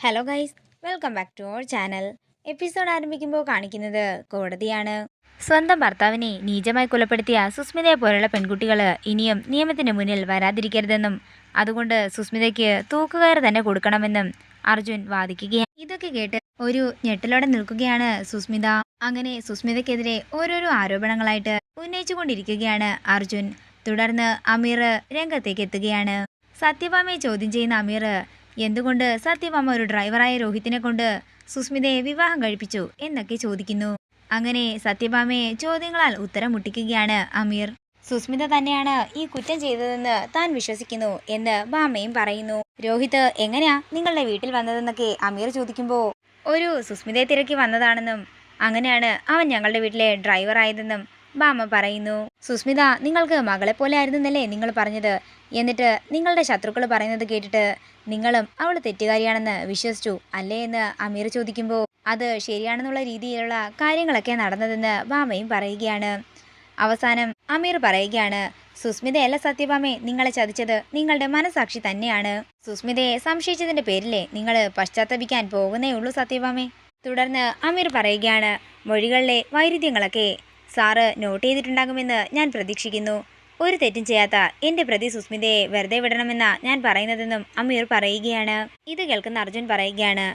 Hello guys welcome back to our channel episode ആരംഭിക്കുമ്പോൾ കാണിക്കുന്നത് കോടതിയാണ്. സ്വന്തം ഭർത്താവിനെ നീചമായി കൊലപ്പെടുത്തിയ സുസ്മിതയെ പോലുള്ള പെൺകുട്ടികൾ ഇനിയും നിയമത്തിന് മുന്നിൽ വരാതിരിക്കരുതെന്നും അതുകൊണ്ട് സുസ്മിതയ്ക്ക് തൂക്കുകയർ തന്നെ കൊടുക്കണമെന്നും അർജുൻ വാദിക്കുകയാണ്. ഇതൊക്കെ കേട്ട് ഒരു ഞെട്ടലോടെ നിൽക്കുകയാണ് സുസ്മിത. അങ്ങനെ സുസ്മിതയ്ക്കെതിരെ ഓരോരോ ആരോപണങ്ങളായിട്ട് ഉന്നയിച്ചുകൊണ്ടിരിക്കുകയാണ് അർജുൻ. തുടർന്ന് അമീർ രംഗത്തേക്ക് എത്തുകയാണ് സത്യഭാമയെ ചോദ്യം ചെയ്യുന്ന അമീർ എന്തുകൊണ്ട് സത്യഭാമ ഒരു ഡ്രൈവറായ രോഹിത്തിനെ കൊണ്ട് സുസ്മിതയെ വിവാഹം കഴിപ്പിച്ചു എന്നൊക്കെ ചോദിക്കുന്നു. അങ്ങനെ സത്യഭാമയെ ചോദ്യങ്ങളാൽ ഉത്തരം മുട്ടിക്കുകയാണ് അമീർ. സുസ്മിത തന്നെയാണ് ഈ കുറ്റം ചെയ്തതെന്ന് താൻ വിശ്വസിക്കുന്നു എന്ന് ഭാമയും പറയുന്നു. രോഹിത് എങ്ങനെയാ നിങ്ങളുടെ വീട്ടിൽ വന്നതെന്നൊക്കെ അമീർ ചോദിക്കുമ്പോൾ ഒരു സുസ്മിതയെ തിരക്കി വന്നതാണെന്നും അങ്ങനെയാണ് അവൻ ഞങ്ങളുടെ വീട്ടിലെ ഡ്രൈവർ ഭാമ പറയുന്നു. സുസ്മിത നിങ്ങൾക്ക് മകളെ പോലെ ആയിരുന്നല്ലേ നിങ്ങൾ പറഞ്ഞത്? എന്നിട്ട് നിങ്ങളുടെ ശത്രുക്കൾ പറയുന്നത് കേട്ടിട്ട് നിങ്ങളും അവൾ തെറ്റുകാരിയാണെന്ന് വിശ്വസിച്ചു. അല്ലേ എന്ന് അമീർ ചോദിക്കുമ്പോൾ അത് ശരിയാണെന്നുള്ള രീതിയിലുള്ള കാര്യങ്ങളൊക്കെ നടന്നതെന്ന് ഭാമയും പറയുകയാണ്. അവസാനം അമീർ പറയുകയാണ് സുസ്മിതയല്ല സത്യഭാമെ നിങ്ങളെ ചതിച്ചത് നിങ്ങളുടെ മനസാക്ഷി തന്നെയാണ്. സുസ്മിതയെ സംശയിച്ചതിന്റെ പേരിലെ നിങ്ങൾ പശ്ചാത്തപിക്കാൻ പോകുന്നേ ഉള്ളൂ സത്യഭാമെ. തുടർന്ന് അമീർ പറയുകയാണ് മൊഴികളിലെ വൈരുദ്ധ്യങ്ങളൊക്കെ സാറ് നോട്ട് ചെയ്തിട്ടുണ്ടാകുമെന്ന് ഞാൻ പ്രതീക്ഷിക്കുന്നു. ഒരു തെറ്റും ചെയ്യാത്ത എന്റെ പ്രതി സുസ്മിതയെ വെറുതെ വിടണമെന്ന ഞാൻ പറയുന്നതെന്നും അമീർ പറയുകയാണ്. ഇത് കേൾക്കുന്ന അർജുൻ പറയുകയാണ്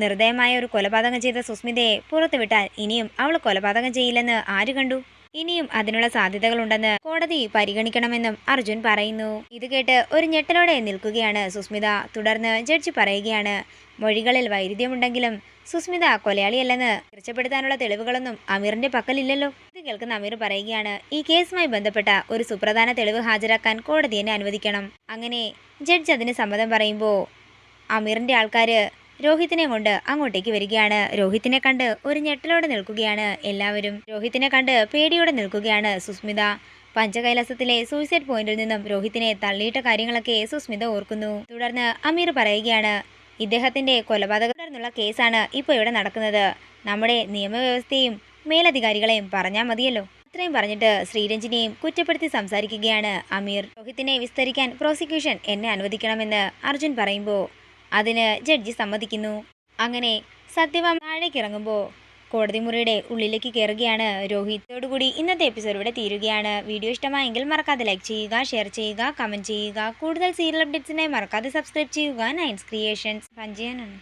നിർദ്ദയമായ ഒരു കൊലപാതകം ചെയ്ത സുസ്മിതയെ പുറത്തുവിട്ടാൽ ഇനിയും അവൾ കൊലപാതകം ചെയ്യില്ലെന്ന് ആര് കണ്ടു? ഇനിയും അതിനുള്ള സാധ്യതകളുണ്ടെന്ന് കോടതി പരിഗണിക്കണമെന്നും അർജുൻ പറയുന്നു. ഇത് കേട്ട് ഒരു ഞെട്ടലോടെ നിൽക്കുകയാണ് സുസ്മിത. തുടർന്ന് ജഡ്ജി പറയുകയാണ് മൊഴികളിൽ വൈരുദ്ധ്യമുണ്ടെങ്കിലും സുസ്മിത കൊലയാളിയല്ലെന്ന് തീർച്ചപ്പെടുത്താനുള്ള തെളിവുകളൊന്നും അമീറിന്റെ പക്കലില്ലല്ലോ. കേൾക്കുന്ന അമീർ പറയുകയാണ് ഈ കേസുമായി ബന്ധപ്പെട്ട ഒരു സുപ്രധാന തെളിവ് ഹാജരാക്കാൻ കോടതി എന്നെ അനുവദിക്കണം. അങ്ങനെ ജഡ്ജ് അതിന് സമ്മതം പറയുമ്പോൾ അമീറിന്റെ ആൾക്കാർ രോഹിത്തിനെ കൊണ്ട് അങ്ങോട്ടേക്ക് വരികയാണ്. രോഹിത്തിനെ കണ്ട് ഒരു ഞെട്ടലോടെ നിൽക്കുകയാണ് എല്ലാവരും. രോഹിത്തിനെ കണ്ട് പേടിയോടെ നിൽക്കുകയാണ് സുസ്മിത. പഞ്ചകൈലാസത്തിലെ സൂയിസൈഡ് പോയിന്റിൽ നിന്നും രോഹിത്തിനെ തള്ളിയിട്ട കാര്യങ്ങളൊക്കെ സുസ്മിത ഓർക്കുന്നു. തുടർന്ന് അമീർ പറയുകയാണ് ഇദ്ദേഹത്തിന്റെ കൊലപാതകം തുടർന്നുള്ള കേസാണ് ഇപ്പോൾ ഇവിടെ നടക്കുന്നത്. നമ്മുടെ നിയമവ്യവസ്ഥയും മേലധികാരികളെയും പറഞ്ഞാൽ മതിയല്ലോ. ഇത്രയും പറഞ്ഞിട്ട് ശ്രീരഞ്ജിനെയും കുറ്റപ്പെടുത്തി സംസാരിക്കുകയാണ് അമീർ. രോഹിത്തിനെ വിസ്തരിക്കാൻ പ്രോസിക്യൂഷൻ എന്നെ അനുവദിക്കണമെന്ന് അർജുൻ പറയുമ്പോൾ അതിന് ജഡ്ജി സമ്മതിക്കുന്നു. അങ്ങനെ സത്യവാം താഴേക്ക് ഇറങ്ങുമ്പോൾ കോടതി മുറിയുടെ ഉള്ളിലേക്ക് കയറുകയാണ് രോഹിത്തോടുകൂടി ഇന്നത്തെ എപ്പിസോഡ് ഇവിടെ തീരുകയാണ്. വീഡിയോ ഇഷ്ടമായെങ്കിൽ മറക്കാതെ ലൈക്ക് ചെയ്യുക ഷെയർ ചെയ്യുക കമന്റ് ചെയ്യുക. കൂടുതൽ സീരിയൽ അപ്ഡേറ്റ്സിനായി മറക്കാതെ സബ്സ്ക്രൈബ് ചെയ്യുക. നയൻസ് ക്രിയേഷൻസ് പഞ്ച് ചെയ്യാനാണ്.